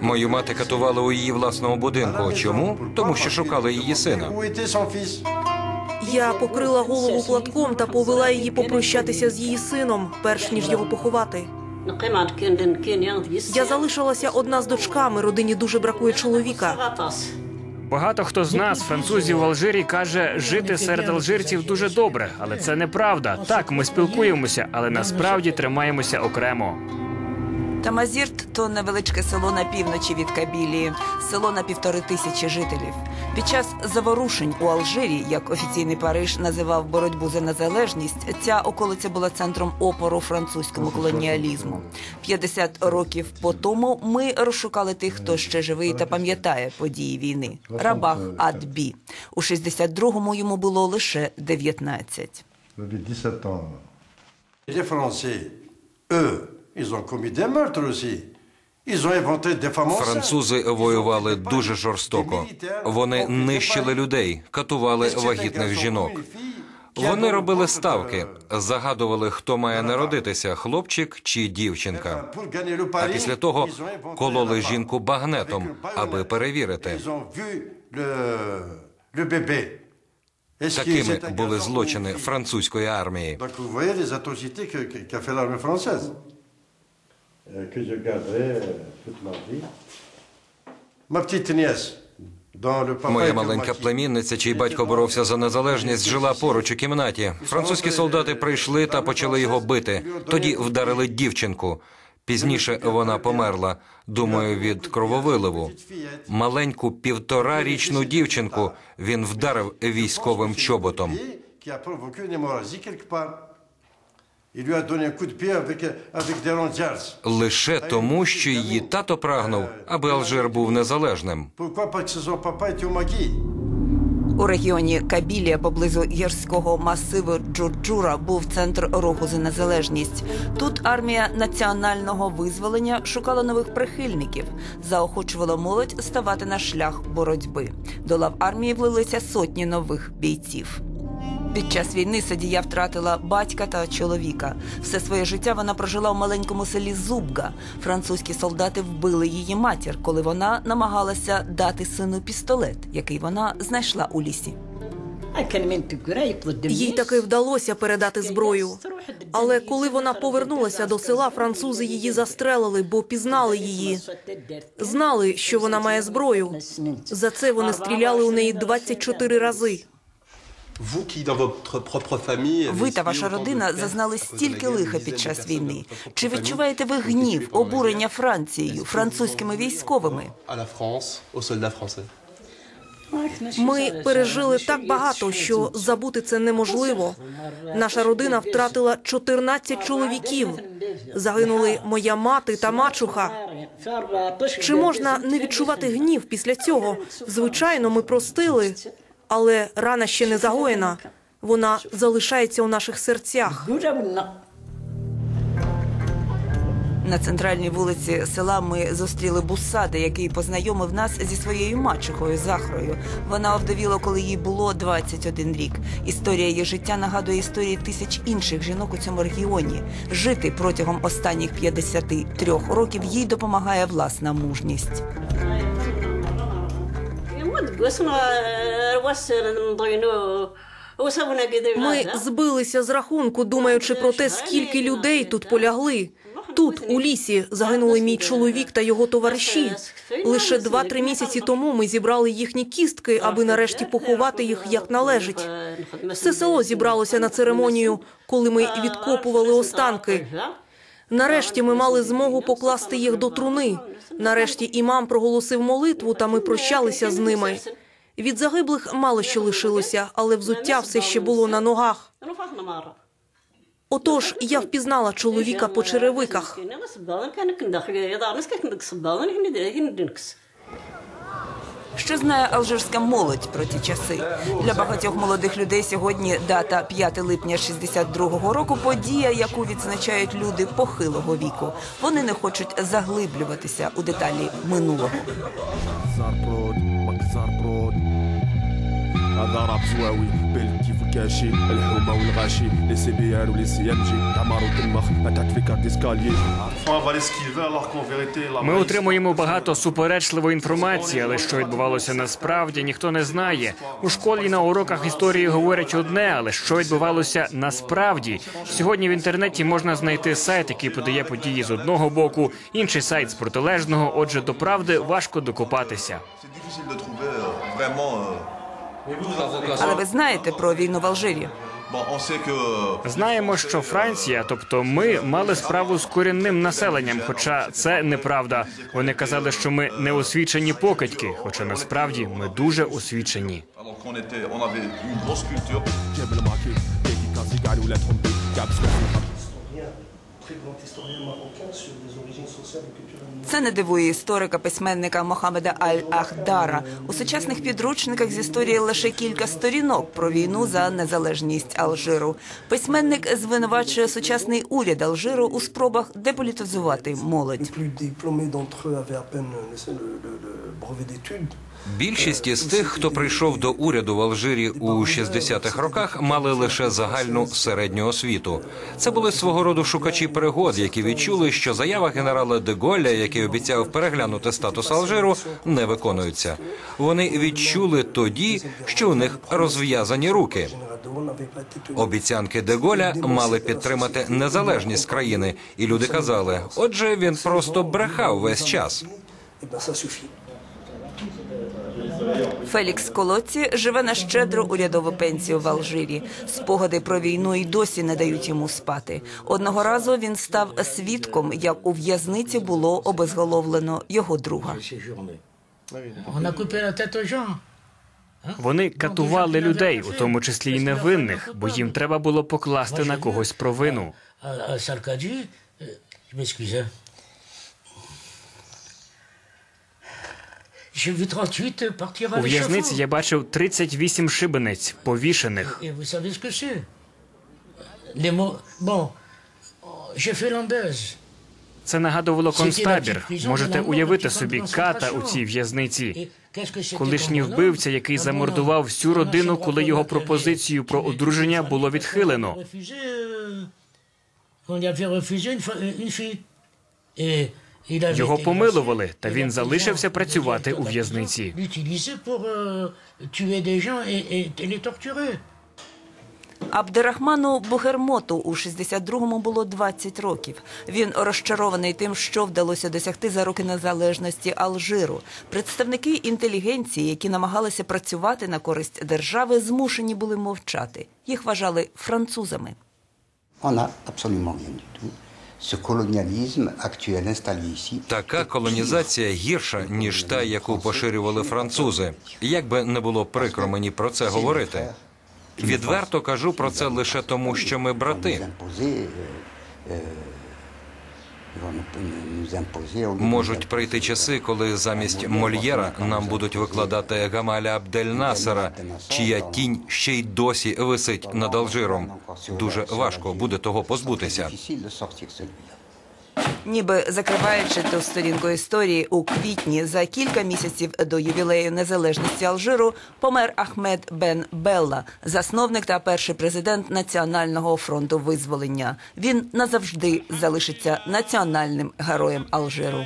Мою мати катували у її власному будинку. Чому? Тому що шукали її сина. Я покрила голову платком та повела її попрощатися з її сином, перш ніж його поховати. Я залишилася одна з дочками. Родині дуже бракує чоловіка. Багато хто з нас, французів в Алжирі, каже, жити серед алжирців дуже добре, але це неправда. Так, ми спілкуємося, але насправді тримаємося окремо. Тамазірт то невеличке село на півночі від Кабілії, село на півтори тисячі жителів. Під час заворушень у Алжирі, як офіційний Париж називав боротьбу за незалежність, ця околиця була центром опору французькому колоніалізму. 50 років по тому ми розшукали тих, хто ще живий та пам'ятає події війни. Рабах Адбі. У 62-му йому було лише 19. J'avais 17 ans. Les Français, eux, Французи воювали дуже жорстоко. Вони нищили людей, катували вагітних жінок. Вони робили ставки, загадували, хто має народитися, хлопчик чи дівчинка. А після того кололи жінку багнетом, аби перевірити. Такими були злочини французької армії. Que- que- je garderai toute ma vie. Ma petite nièce, Моя маленька племінниця, чий батько боровся за незалежність, жила поруч у кімнаті. Французькі солдати прийшли та почали його бити. Тоді вдарили дівчинку. Пізніше вона померла, думаю, від крововиливу. Маленьку півторарічну дівчинку він вдарив військовим чоботом. Лише тому, що її тато прагнув, аби Алжир був незалежним. Au Maquis. У регіоні Кабілія поблизу гірського масиву Джурджура був центр руху за незалежність. Тут армія національного визволення шукала нових прихильників, заохочувала молодь ставати на шлях боротьби. До лав армії влилися сотні нових бійців. Під час війни Садія втратила батька та чоловіка. Все своє життя вона прожила в маленькому селі Зубга. Французькі солдати вбили її матір, коли вона намагалася дати сину пістолет, який вона знайшла у лісі. Їй таки вдалося передати зброю. Але коли вона повернулася до села, французи її застрелили, бо пізнали її. Знали, що вона має зброю. За це вони стріляли у неї 24 рази. Ви та ваша родина зазнали стільки лиха під час війни. Чи відчуваєте ви гнів, обурення Францією, французькими військовими? Ми пережили так багато, що забути це неможливо. Наша родина втратила 14 чоловіків. Загинули моя мати та мачуха. Чи можна не відчувати гнів після цього? Звичайно, ми простили, але рана ще не загоєна. Вона залишається у наших серцях. На центральній вулиці села ми зустріли Бусада, який познайомив нас зі своєю мачухою Захрою. Вона овдовіла, коли їй було 21 рік. Історія її життя нагадує історії тисяч інших жінок у цьому регіоні. Жити протягом останніх 53 років їй допомагає власна мужність. Ми збилися з рахунку, думаючи про те, скільки людей тут полягли. Тут, у лісі, загинули мій чоловік та його товариші. Лише два-три місяці тому ми зібрали їхні кістки, аби нарешті поховати їх як належить. Все село зібралося на церемонію, коли ми відкопували останки. Нарешті ми мали змогу покласти їх до труни. Нарешті імам проголосив молитву, та ми прощалися з ними. Від загиблих мало що лишилося, але взуття все ще було на ногах. Отож, я впізнала чоловіка по черевиках. Що знає алжирська молодь про ті часи? Для багатьох молодих людей сьогодні дата 5 липня 62-го року подія, яку відзначають люди похилого віку. Вони не хочуть заглиблюватися у деталі минулого. Zarbrod, Mac Zarbrod. ضرب زواوي بالكيف الكاشي الحومه والغاشي لي سي بي ار ولي سي ام جي تعمر وتمخ اتاك في كارت اسكاليي On va aller ce qu'il veut alors qu'en vérité la Ми отримуємо багато суперечливої інформації, але що відбувалося насправді, ніхто не знає. У школі на уроках історії говорять одне, але що відбувалося насправді. Сьогодні в інтернеті можна знайти сайт, який подає події з одного боку, інший сайт з протилежного. Отже, до правди важко докопатися. але ви знаєте про війну в Алжирі? Знаємо, що Франція, тобто ми, мали справу з корінним населенням. Хоча це неправда. Вони казали, що ми не освічені покидьки, хоча насправді ми дуже освічені. Це не дивує історика письменника Мохамеда Аль-Ахдара. У сучасних підручниках з історії лише кілька сторінок про війну за незалежність Алжиру. Письменник звинувачує сучасний уряд Алжиру у спробах деполітизувати молодь. Більшість із тих, хто прийшов до уряду в Алжирі у 60-х роках, мали лише загальну середню освіту. Це були свого роду шукачі пригод, які відчули, що заява генерала де Голля, який обіцяв переглянути статус Алжиру, не виконується. Вони відчули тоді, що у них розв'язані руки. Обіцянки де Голля мали підтримати незалежність країни, і люди казали: отже, він просто брехав весь час. Фелікс Колоці живе на щедру урядову пенсію в Алжирі. Спогади про війну й досі не дають йому спати. Одного разу він став свідком, як у в'язниці було обезголовлено його друга. Вони катували людей, у тому числі й невинних, бо їм треба було покласти на когось провину. У в'язниці я бачив 38 шибениць повішених. Це нагадувало концтабір. Можете уявити собі ката у цій в'язниці. Колишній вбивця, який замордував всю родину, коли його пропозицію про одруження було відхилено. Його помилували, та він залишився працювати у в'язниці. torturer. Абдерахману Бугермоту у 62-му було 20 років. Він розчарований тим, що вдалося досягти за роки незалежності Алжиру. Представники інтелігенції, які намагалися працювати на користь держави, змушені були мовчати. Їх вважали французами. On n'a Така колонізація гірша ніж та, яку поширювали французи. Як би не було прикро мені про це говорити. Відверто кажу про це лише тому, що ми брати. Можуть прийти часи, коли замість Мольєра нам будуть викладати Гамаля Абдель-Насера, чия тінь ще й досі висить над Алжиром. Дуже важко буде того позбутися. Ніби закриваючи ту сторінку історії у квітні за кілька місяців до ювілею незалежності Алжиру помер Ахмед Бен Белла, засновник та перший президент Національного фронту визволення. Він назавжди залишиться національним героєм Алжиру.